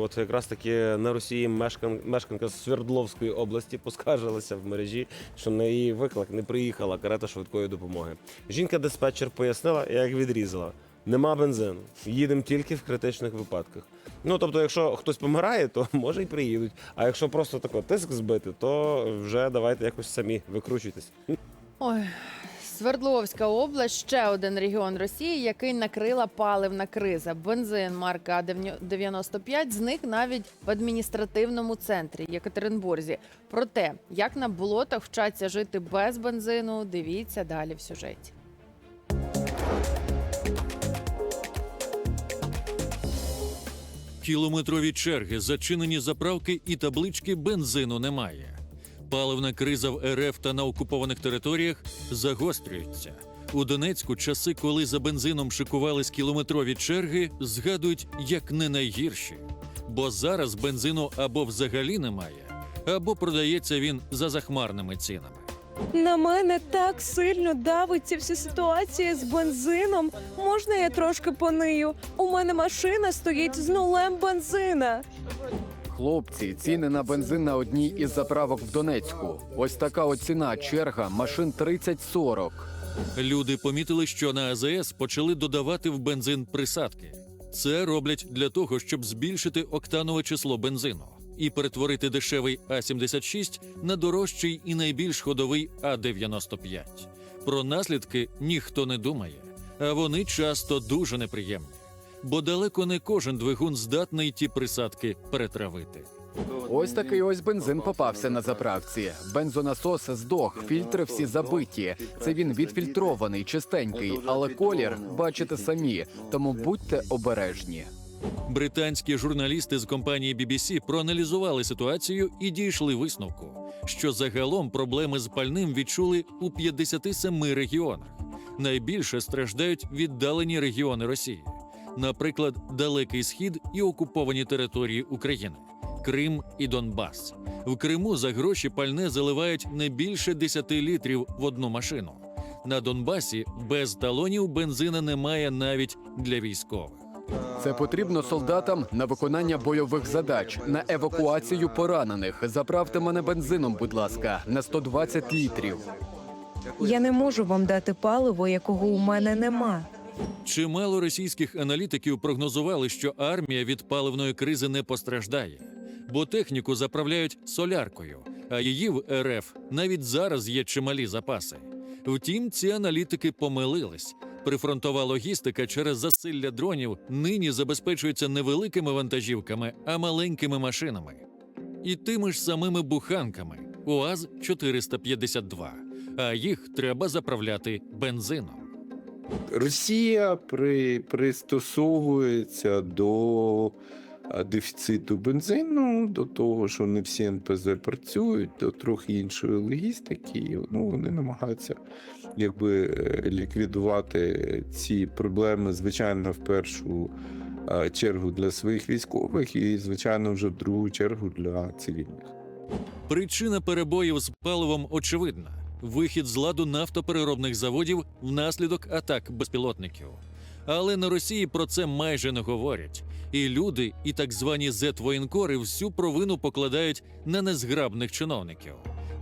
От якраз таки на Росії мешкан... мешканка з Свердловської області поскаржилася в мережі, що на її виклик не приїхала карета швидкої допомоги. Жінка-диспетчер пояснила, як відрізала. Нема бензину, їдемо тільки в критичних випадках. Ну тобто, якщо хтось помирає, то може й приїдуть. А якщо просто тако тиск збити, то вже давайте якось самі викручуйтесь. Ой, Свердловська область ще один регіон Росії, який накрила паливна криза. Бензин марка А95 зник навіть в адміністративному центрі Єкатеринбурзі. Про те, як на болотах вчаться жити без бензину, дивіться далі в сюжеті. Кілометрові черги, зачинені заправки і таблички бензину немає. Паливна криза в РФ та на окупованих територіях загострюється. У Донецьку часи, коли за бензином шикувались кілометрові черги, згадують як не найгірші. Бо зараз бензину або взагалі немає, або продається він за захмарними цінами. На мене так сильно давиться вся ситуація з бензином. Можна я трошки понию? У мене машина стоїть з нулем бензина. Хлопці, ціни на бензин на одній із заправок в Донецьку. Ось така от ціна, черга, машин 30-40. Люди помітили, що на АЗС почали додавати в бензин присадки. Це роблять для того, щоб збільшити октанове число бензину і перетворити дешевий А76 на дорожчий і найбільш ходовий А95. Про наслідки ніхто не думає, а вони часто дуже неприємні. Бо далеко не кожен двигун здатний ті присадки перетравити. Ось такий ось бензин попався на заправці. Бензонасос здох, фільтри всі забиті. Це він відфільтрований, чистенький, але колір бачите самі. Тому будьте обережні. Британські журналісти з компанії BBC проаналізували ситуацію і дійшли висновку, що загалом проблеми з пальним відчули у 57 регіонах. Найбільше страждають віддалені регіони Росії, наприклад, Далекий Схід і окуповані території України, Крим і Донбас. В Криму за гроші пальне заливають не більше 10 літрів в одну машину. На Донбасі без талонів бензина немає навіть для військових. Це потрібно солдатам на виконання бойових задач, на евакуацію поранених. Заправте мене бензином, будь ласка, на 120 літрів. Я не можу вам дати паливо, якого у мене нема. Чимало російських аналітиків прогнозували, що армія від паливної кризи не постраждає, бо техніку заправляють соляркою, а її в РФ навіть зараз є чималі запаси. Втім, ці аналітики помилились. Прифронтова логістика через засилля дронів нині забезпечується не великими вантажівками, а маленькими машинами. І тими ж самими буханками УАЗ 452, а їх треба заправляти бензином. Росія при, пристосовується до дефіциту бензину, до того, що не всі НПЗ працюють, до трохи іншої логістики. Ну, вони намагаються якби, е, ліквідувати ці проблеми, звичайно, в першу чергу для своїх військових, і, звичайно, вже в другу чергу для цивільних. Причина перебоїв з паливом очевидна: вихід з ладу нафтопереробних заводів внаслідок атак безпілотників. Але на Росії про це майже не говорять. І люди, і так звані зет-воєнкори всю провину покладають на незграбних чиновників.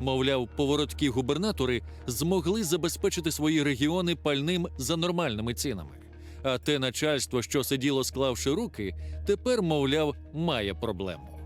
Мовляв, повороткі губернатори змогли забезпечити свої регіони пальним за нормальними цінами. А те начальство, що сиділо склавши руки, тепер, мовляв, має проблему.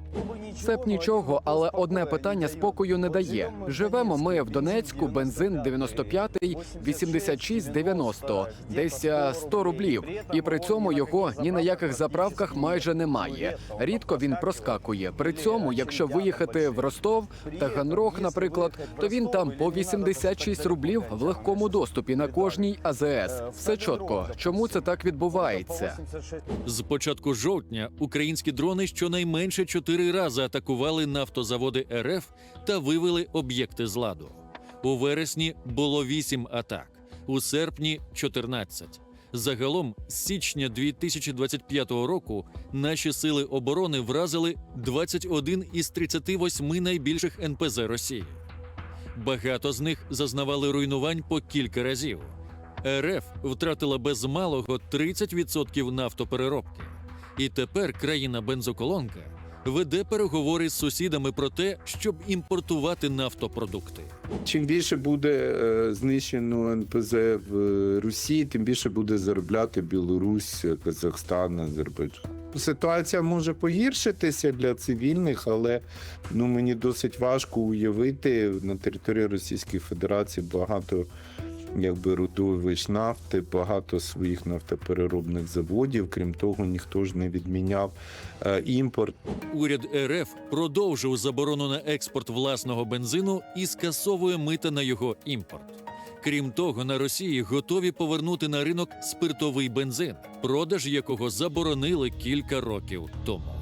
Це б нічого, але одне питання спокою не дає. Живемо ми в Донецьку, бензин 95-й, 86-90, десь а, 100 рублів. І при цьому його ні на яких заправках майже немає. Рідко він проскакує. При цьому, якщо виїхати в Ростов та Ганрох, наприклад, то він там по 86 рублів в легкому доступі на кожній АЗС. Все чітко. Чому це так відбувається? З початку жовтня українські дрони щонайменше чотири рази атакували нафтозаводи РФ та вивели об'єкти з ладу. У вересні було 8 атак, у серпні 14. Загалом з січня 2025 року наші сили оборони вразили 21 із 38 найбільших НПЗ Росії. Багато з них зазнавали руйнувань по кілька разів. РФ втратила без малого 30% нафтопереробки. І тепер країна бензоколонка веде переговори з сусідами про те, щоб імпортувати нафтопродукти. Чим більше буде е, знищено НПЗ в е, Росії, тим більше буде заробляти Білорусь, Казахстан, Азербайджан. Ситуація може погіршитися для цивільних, але ну мені досить важко уявити на території Російської Федерації багато якби родовищ нафти, багато своїх нафтопереробних заводів. Крім того, ніхто ж не відміняв е, імпорт. Уряд РФ продовжив заборону на експорт власного бензину і скасовує мита на його імпорт. Крім того, на Росії готові повернути на ринок спиртовий бензин, продаж якого заборонили кілька років тому.